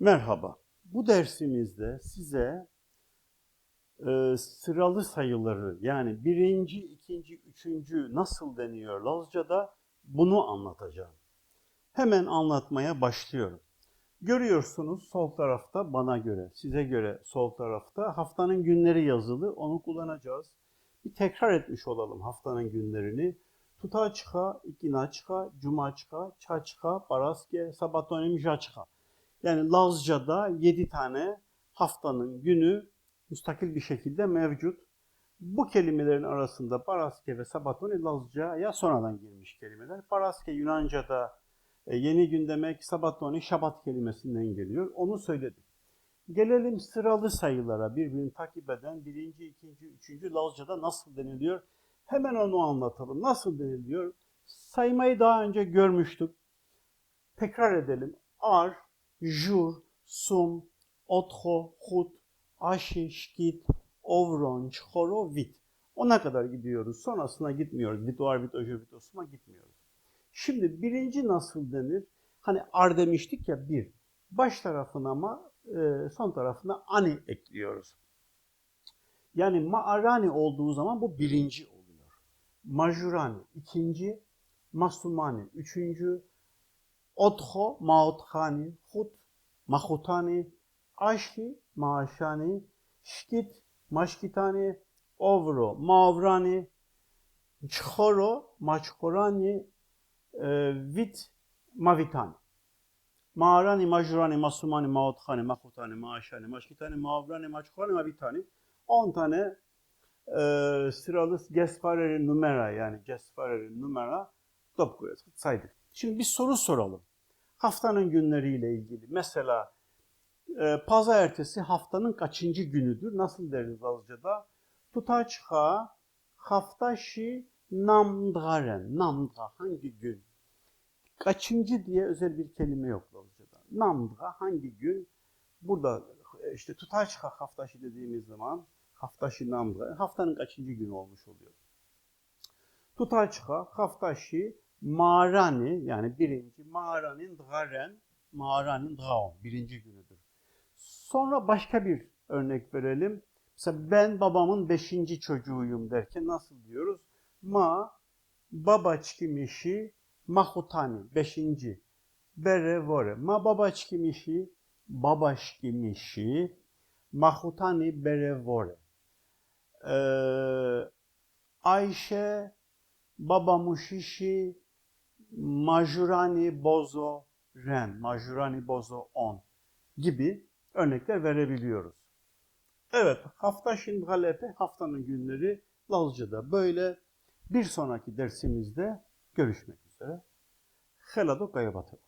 Merhaba. Bu dersimizde size e, sıralı sayıları yani birinci, ikinci, üçüncü nasıl deniyor Lazca'da bunu anlatacağım. Hemen anlatmaya başlıyorum. Görüyorsunuz sol tarafta bana göre, size göre sol tarafta haftanın günleri yazılı. Onu kullanacağız. Bir tekrar etmiş olalım haftanın günlerini. Tutaçka, ikinaçka, cumaçka, çaçka, baraske, sabatonim, jaçka. Yani Lazca'da 7 tane haftanın günü müstakil bir şekilde mevcut. Bu kelimelerin arasında Paraske ve Sabatoni Lazca'ya sonradan girmiş kelimeler. Paraske Yunanca'da e, yeni gün demek, Sabatoni Şabat kelimesinden geliyor. Onu söyledik. Gelelim sıralı sayılara birbirini takip eden birinci, ikinci, üçüncü Lazca'da nasıl deniliyor? Hemen onu anlatalım. Nasıl deniliyor? Saymayı daha önce görmüştük. Tekrar edelim. Ar, jur, sum, otho, hut, aşi, şkit, ovron, çhoro, vit. Ona kadar gidiyoruz. Sonrasına gitmiyoruz. Vitoar, vitojo, vitosuma gitmiyoruz. Şimdi birinci nasıl denir? Hani ar demiştik ya bir. Baş tarafına ama e, son tarafına ani ekliyoruz. Yani ma'arani olduğu zaman bu birinci oluyor. Majurani ikinci, masumani üçüncü, otho, maothani, hut, mahutani, aşki, maaşani, şkit, maşkitani, ovro, mavrani, çhoro, maçkorani, e, vit, mavitani. Mağarani, majurani, masumani, maothani, mahutani, maaşani, maşkitani, mavrani, maçkorani, mavitani. 10 tane e, sıralı gespareri numara yani gespareri numara top saydık. Şimdi bir soru soralım. Haftanın günleriyle ilgili. Mesela e, pazar haftanın kaçıncı günüdür? Nasıl deriz Lazca'da? Tutaçha haftaşi namdgaren. Namdga hangi gün? Kaçıncı diye özel bir kelime yok Lazca'da. Namdga hangi gün? Burada işte tutaçha haftaşi dediğimiz zaman haftaşi namdga haftanın kaçıncı günü olmuş oluyor? Tutaçha haftaşi Mağarani yani birinci mağaranın dgaren, mağaranın dgaon birinci günüdür. Sonra başka bir örnek verelim. Mesela ben babamın beşinci çocuğuyum derken nasıl diyoruz? Ma babaçkimişi mahutani beşinci. Bere vore. Ma babaçkimişi babaşkimişi mahutani bere vore. Ee, Ayşe babamuşişi majurani bozo ren, majurani bozo on gibi örnekler verebiliyoruz. Evet, hafta şimdi halepe haftanın günleri Lazca'da böyle. Bir sonraki dersimizde görüşmek üzere. Helado gayabatı.